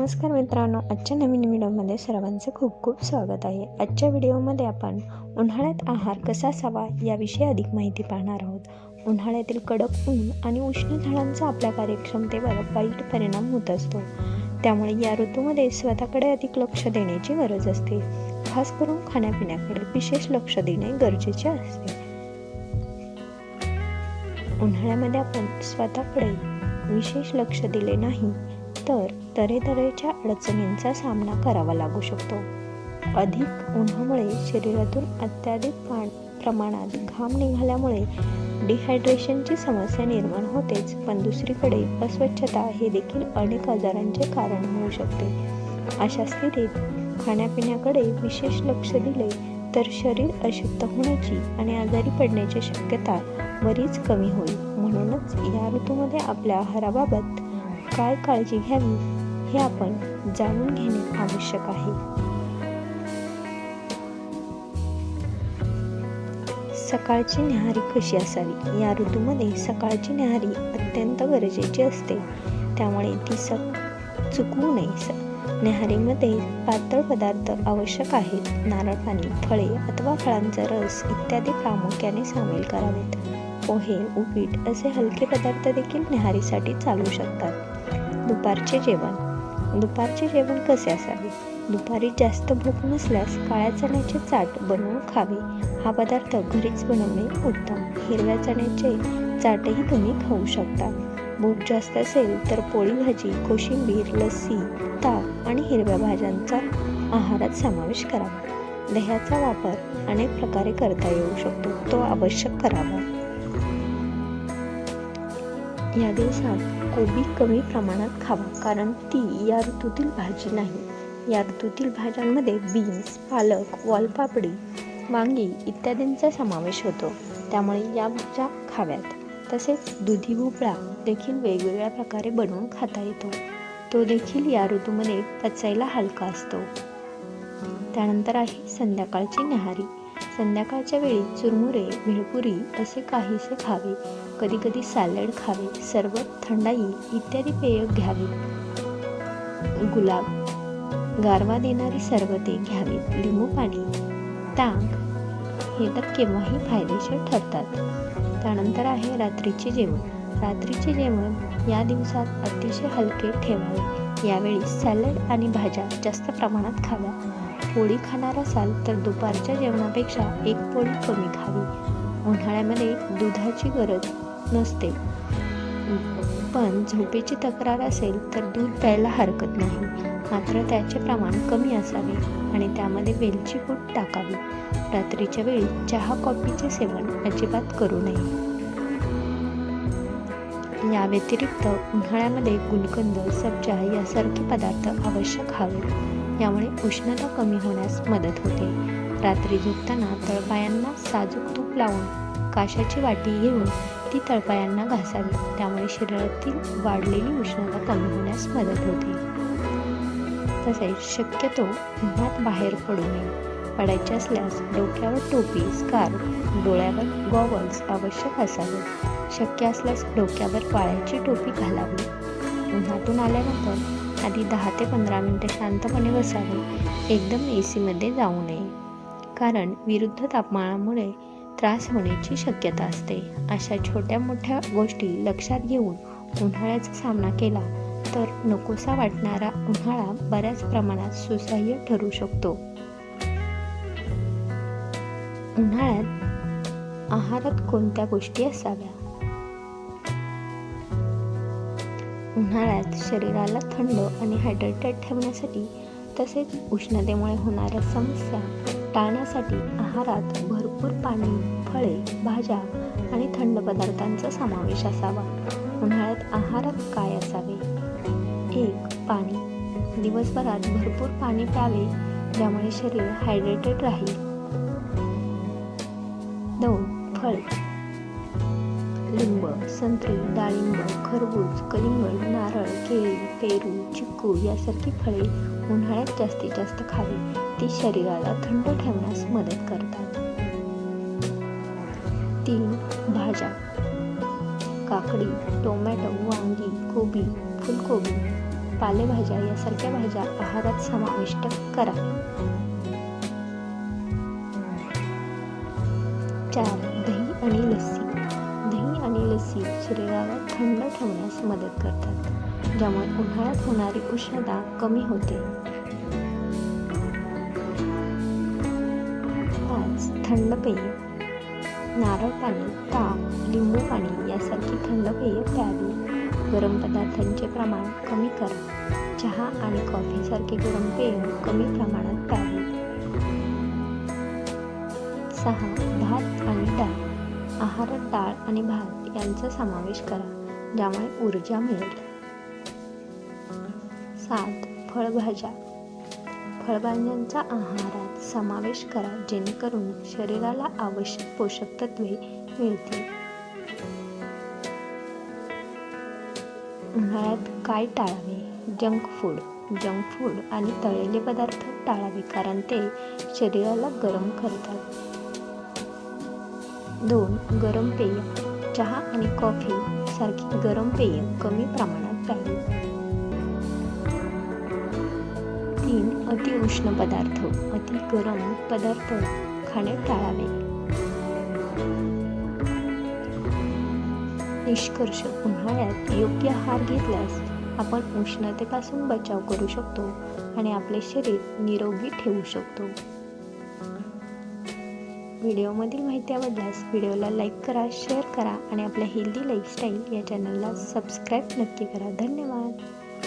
नमस्कार मित्रांनो आजच्या नवीन व्हिडिओमध्ये सर्वांचं खूप खूप स्वागत आहे. आजच्या व्हिडिओमध्ये आपण उन्हाळ्यात आहार कसा असावा याविषयी अधिक माहिती पाहणार आहोत. उन्हाळ्यातील कडक ऊन आणि उष्ण झाडांचा आपल्या कार्यक्षमतेवर वाईट परिणाम होत असतो. त्यामुळे या ऋतूमध्ये स्वतःकडे अधिक लक्ष देण्याची गरज असते. खास करून खाण्यापिण्याकडे विशेष लक्ष देणे गरजेचे असते. उन्हाळ्यामध्ये आपण स्वतःकडे विशेष लक्ष दिले नाही तर तऱ्हेतऱ्हेच्या अडचणींचा सामना करावा लागू शकतो. अधिक उन्हामुळे शरीरातून अत्याधिक प्रमाणात घाम निघाल्यामुळे डिहायड्रेशनची समस्या निर्माण होतेच पण दुसरीकडे अस्वच्छता हे देखील अनेक आजारांचे कारण होऊ शकते. अशा स्थितीत खाण्यापिण्याकडे विशेष लक्ष दिले तर शरीर अशुद्ध होण्याची आणि आजारी पडण्याची शक्यता बरीच कमी होईल. म्हणूनच या ऋतूमध्ये आपल्या आहाराबाबत काय काळजी घ्यावी? हे आपण जाणून घेणे आवश्यक आहे. सकाळची न्याहारी कशी असावी? या ऋतूमध्ये सकाळची न्याहारी अत्यंत गरजेची असते. त्यामुळे ती स चुकवू नये. न्याहारीमध्ये पातळ पदार्थ आवश्यक आहेत. नारळ पाणी फळे अथवा फळांचा रस इत्यादी प्रामुख्याने सामील करावेत. पोहे उपीट असे हलके पदार्थ देखील न्याहारीसाठी चालू शकतात. दुपारचे जेवण. दुपारचे जेवण कसे असावे? दुपारी जास्त भूक नसल्यास काळ्या चण्याचे चाट बनवून खावे. हा पदार्थ घरीच बनवणे उत्तम. हिरव्या चण्याचे चाटही तुम्ही खाऊ शकता. भूक जास्त असेल तर पोळी भाजी कोशिंबीर लस्सी ताक आणि हिरव्या भाज्यांचा आहारात समावेश करावा दह्याचा वापर अनेक प्रकारे करता येऊ शकतो. तो आवश्यक करावा. या दिवसात कोबी कमी प्रमाणात खावा कारण ती या ऋतूतील भाजी नाही. या ऋतूतील भाज्यांमध्ये बीन्स पालक वालपापडी वांगी इत्यादींचा समावेश होतो. त्यामुळे या भाज्या खाव्यात. तसेच दुधी भोपळा देखील वेगवेगळ्या प्रकारे बनवून खाता येतो. तो देखील या ऋतूमध्ये पचायला हलका असतो. त्यानंतर आहे संध्याकाळची न्याहारी. संध्याकाळच्या वेळी चुरमुरे भेळपुरी असे काहीसे खावे. कधीकधी सॅलड खावे सरबत थंडाई इत्यादी पेय घ्यावी. गुलाब गारवा देणारी सरबते घ्यावीत लिंबू पाणी ताक हे तर केव्हाही फायदेशीर ठरतात. त्यानंतर आहे रात्रीचे जेवण. रात्रीचे जेवण या दिवसात अतिशय हलके ठेवावे. यावेळी सॅलड आणि भाज्या जास्त प्रमाणात खाव्या. पोळी खाणार असाल तर दुपारच्या जेवणापेक्षा एक पोळी कमी खावी. उन्हाळ्यामध्ये दुधाची गरज नसते. पण झोपेची तक्रार असेल तर दूध प्यायला हरकत नाही. मात्र त्याचे प्रमाण कमी असावे आणि त्यामध्ये वेलची पूड टाकावी. रात्रीच्या वेळी चहा कॉफीचे सेवन अजिबात करू नये. या व्यतिरिक्त उन्हाळ्यामध्ये गुलकंद सब्जा यासारखे पदार्थ अवश्य खावे. यामुळे उष्णता कमी होण्यास मदत होते. रात्री झोपताना तळपायांना साजूक तूप लावून काशाची वाटी घेऊन ती तळपायांना घासावी. त्यामुळे शरीरातील वाढलेली उष्णता कमी होण्यास मदत होते. तसेच शक्यतो उन्हात बाहेर पडू नये. पडायचे असल्यास डोक्यावर टोपी स्कार्फ डोळ्यावर गॉगल्स आवश्यक असावे. शक्य असल्यास डोक्यावर पाळ्याची टोपी घालावी. उन्हातून आल्यानंतर आधी दहा ते पंधरा मिनटे शांतपणे बसावे. एकदम ए सीमध्ये जाऊ नये. कारण विरुद्ध तापमानामुळे त्रास होण्याची शक्यता असते. अशा छोट्या मोठ्या गोष्टी लक्षात घेऊन उन्हाळ्याचा सामना केला तर नकोसा वाटणारा उन्हाळा बऱ्याच प्रमाणात सुसह्य ठरू शकतो. उन्हाळ्यात आहारात कोणत्या गोष्टी असाव्या? उन्हाळ्यात शरीराला थंड आणि हायड्रेटेड ठेवण्यासाठी तसेच उष्णतेमुळे होणाऱ्या समस्या टाळण्यासाठी आहारात भरपूर पाणी फळे भाज्या आणि थंड पदार्थांचा समावेश असावा. उन्हाळ्यात आहारात काय असावे? एक पाणी. दिवसभरात भरपूर पाणी प्यावे ज्यामुळे शरीर हायड्रेटेड राहील. दोन फळे. लिंब संत्री डाळिंब खरबूज कलिंगड नारळ केळी पेरू चिक्कू यासारखी फळे उन्हाळ्यात जास्तीत जास्त खावी. ती शरीराला थंड ठेवण्यास मदत करतात. तीन भाज्या. काकडी टोमॅटो वांगी कोबी फुलकोबी पालेभाज्या यासारख्या भाज्या आहारात समाविष्ट करा. चार दही आणि लस्सी. दही शरीराला थंड ठेवण्यास मदत करतात ज्यामुळे उन्हाळ्यात होणारी उष्णता कमी होते. पाच थंड पेय नारळ पाणी ताक लिंबू पाणी यासारखी थंड पेय प्यावी. गरम पदार्थांचे प्रमाण कमी करा. चहा आणि कॉफीसारखे गरम पेय कमी प्रमाणात प्यावे. सहा भात आणि डाळ. आहारात डाळ आणि भात यांचा समावेश करा ज्यामुळे ऊर्जा मिळेल सात फळभाज्या. फळभाज्यांचा आहारात समावेश करा जेणेकरून शरीराला आवश्यक पोषक तत्वे मिळतील. उन्हाळ्यात काय टाळावे? Junk food. जंक फूड आणि तळलेले पदार्थ टाळावे कारण ते शरीराला गरम करतात. दोन गरम पेय चहा आणि कॉफी सारखी गरम पेय कमी प्रमाणात प्यावी. तीन अति उष्ण पदार्थ अति गरम पदार्थ खाणे टाळावे. निष्कर्ष उन्हाळ्यात योग्य आहार घेतल्यास आपण उष्णतेपासून बचाव करू शकतो आणि आपले शरीर निरोगी ठेवू शकतो. व्हिडिओमधील माहिती आवडल्यास व्हिडिओला लाईक करा शेअर करा आणि आपल्या हेल्दी लाईफस्टाईल या चॅनलला सबस्क्राईब नक्की करा. धन्यवाद.